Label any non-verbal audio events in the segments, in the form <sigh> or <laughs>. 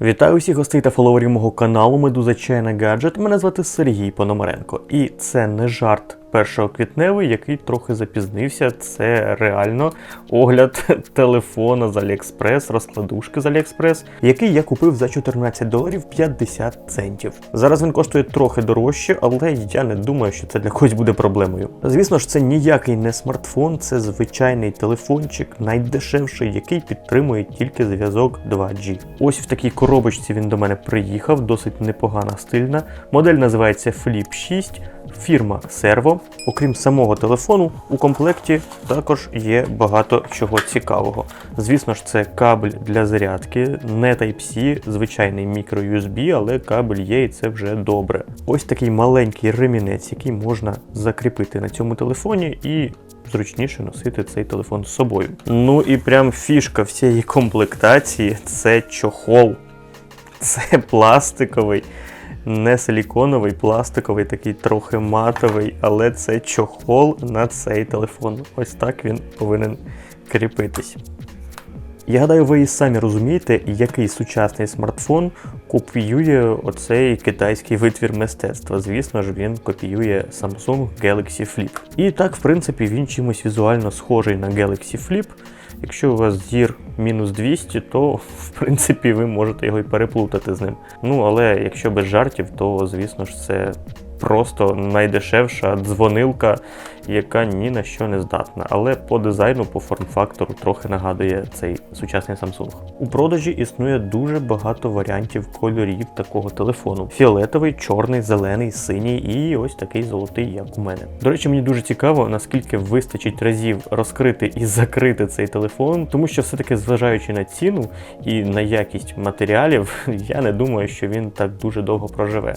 Вітаю всіх гостей та фоловерів мого каналу Медуза Чайна Гаджет. Мене звати Сергій Пономаренко. І це не жарт 1 квітневий, який трохи запізнився. Це реально огляд <laughs> телефона з Аліекспрес, розкладушки з Аліекспрес, який я купив за 14 доларів 50 центів. Зараз він коштує трохи дорожче, але я не думаю, що це для когось буде проблемою. Звісно ж, це ніякий не смартфон, це звичайний телефончик, найдешевший, який підтримує тільки зв'язок 2G. Ось в такій коробочці він до мене приїхав, досить непогана стильна. Модель називається Flip 6. Фірма Servo. Окрім самого телефону, у комплекті також є багато чого цікавого. Звісно ж, це кабель для зарядки, не Type-C, звичайний мікро USB, але кабель є і це вже добре. Ось такий маленький ремінець, який можна закріпити на цьому телефоні і. Зручніше носити цей телефон з собою. Ну і прям фішка всієї комплектації це чохол. Це пластиковий не силіконовий, пластиковий, такий трохи матовий, але це чохол на цей телефон. Ось так він повинен кріпитись. Я гадаю, ви і самі розумієте, який сучасний смартфон копіює оцей китайський витвір мистецтва. Звісно ж, він копіює Samsung Galaxy Flip. І так, в принципі, він чимось візуально схожий на Galaxy Flip. Якщо у вас зір мінус 200, то в принципі ви можете його і переплутати з ним. Ну але якщо без жартів, то звісно ж це просто найдешевша дзвонилка, яка ні на що не здатна. Але по дизайну, по форм-фактору трохи нагадує цей сучасний Samsung. У продажі існує дуже багато варіантів кольорів такого телефону: фіолетовий, чорний, зелений, синій і ось такий золотий, як у мене. До речі, мені дуже цікаво, наскільки вистачить разів розкрити і закрити цей телефон, тому що все-таки, зважаючи на ціну і на якість матеріалів, <laughs> я не думаю, що він так дуже довго проживе.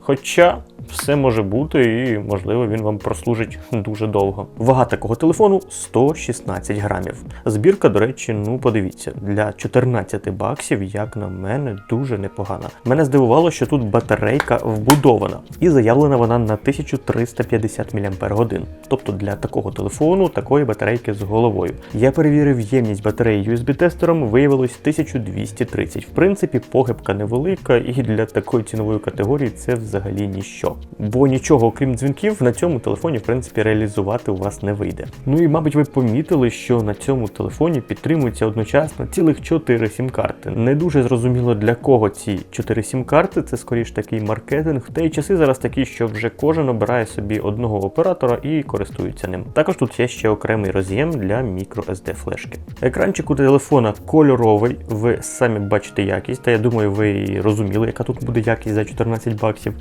Хоча все може бути, і можливо він вам прослужить дуже довго. Вага такого телефону 116 грамів. Збірка, до речі, ну подивіться, для 14 баксів, як на мене, дуже непогана. Мене здивувало, що тут батарейка вбудована, і заявлена вона на 1350 мАч. Тобто для такого телефону такої батарейки з головою. Я перевірив ємність батареї USB-тестером, виявилось 1230. В принципі, похибка невелика, і для такої цінової категорії це взагалі ніщо. Бо нічого, окрім дзвінків, на цьому телефоні, в принципі, реалізувати у вас не вийде. Ну і, мабуть, ви помітили, що на цьому телефоні підтримується одночасно цілих 4 сім-карти. Не дуже зрозуміло для кого ці 4 сім-карти, це скоріш такий маркетинг. Та й часи зараз такі, що вже кожен обирає собі одного оператора і користується ним. Також тут є ще окремий роз'єм для мікро SD флешки. Екранчик у телефона кольоровий, ви самі бачите якість, та я думаю, ви розуміли, яка тут буде якість за 14 баксів.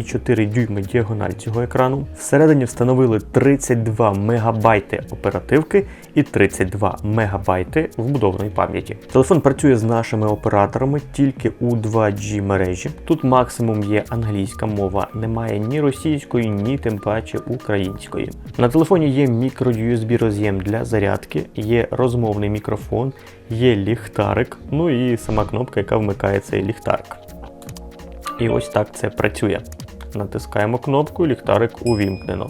2,4 дюйми діагональ цього екрану. Всередині встановили 32 мегабайти оперативки і 32 мегабайти вбудованої пам'яті. Телефон працює з нашими операторами тільки у 2G мережі. Тут максимум є англійська мова, немає ні російської, ні тим паче української. На телефоні є мікро-USB роз'єм для зарядки, є розмовний мікрофон, є ліхтарик, ну і сама кнопка, яка вмикає цей ліхтарик. І ось так це працює. Натискаємо кнопку, ліхтарик увімкнено.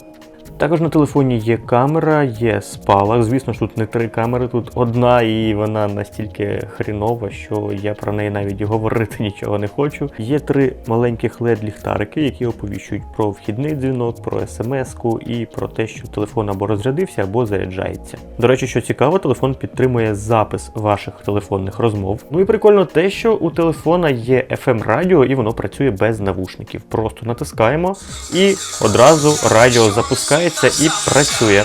Також на телефоні є камера, є спалах. Звісно ж, тут не три камери, тут одна, і вона настільки хрінова, що я про неї навіть говорити <laughs> нічого не хочу. Є три маленьких led ліхтарики, які оповіщують про вхідний дзвінок, про смс-ку і про те, що телефон або розрядився, або заряджається. До речі, що цікаво, телефон підтримує запис ваших телефонних розмов. Ну і прикольно те, що у телефона є FM радіо і воно працює без навушників. Просто натискаємо і одразу радіо запускається і працює.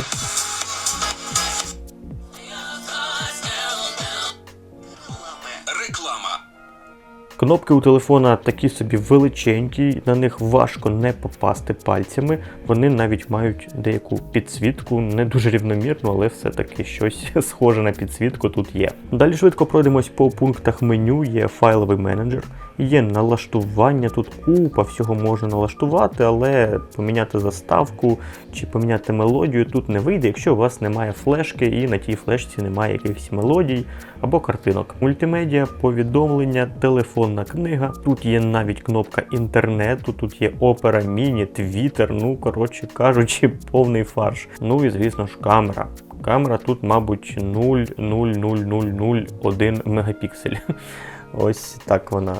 Кнопки у телефона такі собі величенькі, на них важко не попасти пальцями. Вони навіть мають деяку підсвітку, не дуже рівномірну, але все-таки щось <laughs> схоже на підсвітку тут є. Далі швидко пройдемось по пунктах меню. Є файловий менеджер, є налаштування. Тут купа всього можна налаштувати, але поміняти заставку чи поміняти мелодію тут не вийде, якщо у вас немає флешки і на тій флешці немає якихось мелодій або картинок. Мультимедіа, повідомлення, телефонна книга. Тут є навіть кнопка інтернету, тут є опера, міні, твіттер, ну коротше кажучи, <laughs> повний фарш. Ну і звісно ж камера. Камера тут, мабуть, 0,00001 мегапіксель. <laughs> Ось так вона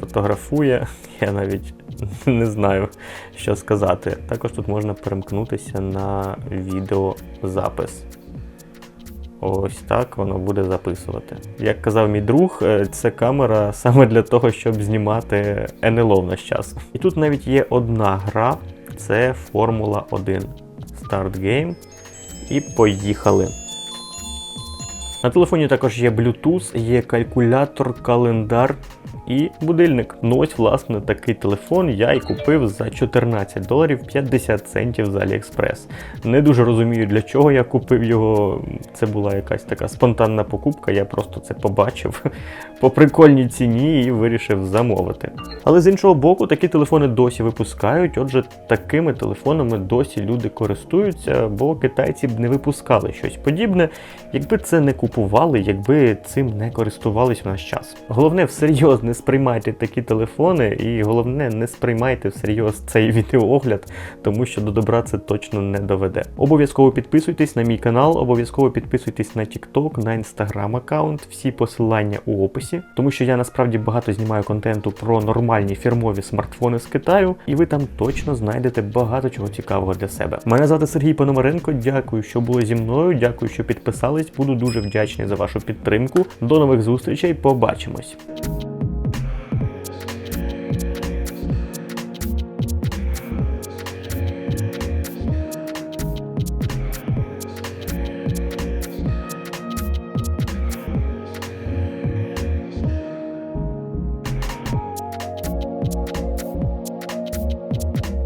фотографує. <laughs> Я навіть не знаю, що сказати. Також тут можна перемкнутися на відеозапис. Ось так воно буде записувати. Як казав мій друг, е, це камера <laughs> саме для того, щоб знімати НЛО в наш час. І тут навіть є одна гра, це Формула 1. Start Game. І поїхали. На телефоні також є Bluetooth, є калькулятор, календар і будильник. Ну ось, власне, такий телефон я і купив за 14 доларів 50 центів з AliExpress. Не дуже розумію, для чого я купив його. Це була якась така спонтанна покупка, я просто це побачив <laughs> по прикольній ціні і вирішив замовити. Але з іншого боку, такі телефони досі випускають, отже, такими телефонами досі люди користуються, бо китайці б не випускали щось подібне, якби це не купували, якби цим не користувались в наш час. Головне, всерйоз не сприймайте такі телефони, і головне, не сприймайте всерйоз цей <laughs> відеоогляд, тому що до добра це точно не доведе. Обов'язково підписуйтесь на мій канал, обов'язково підписуйтесь на TikTok, на Instagram аккаунт, всі посилання у описі, тому що я насправді багато знімаю контенту про нормальні фірмові смартфони з Китаю, і ви там точно знайдете багато чого цікавого для себе. Мене звати Сергій Пономаренко. Дякую, що були зі мною. Дякую, що підписались. Буду дуже вдячний за вашу підтримку. До нових зустрічей. Побачимось.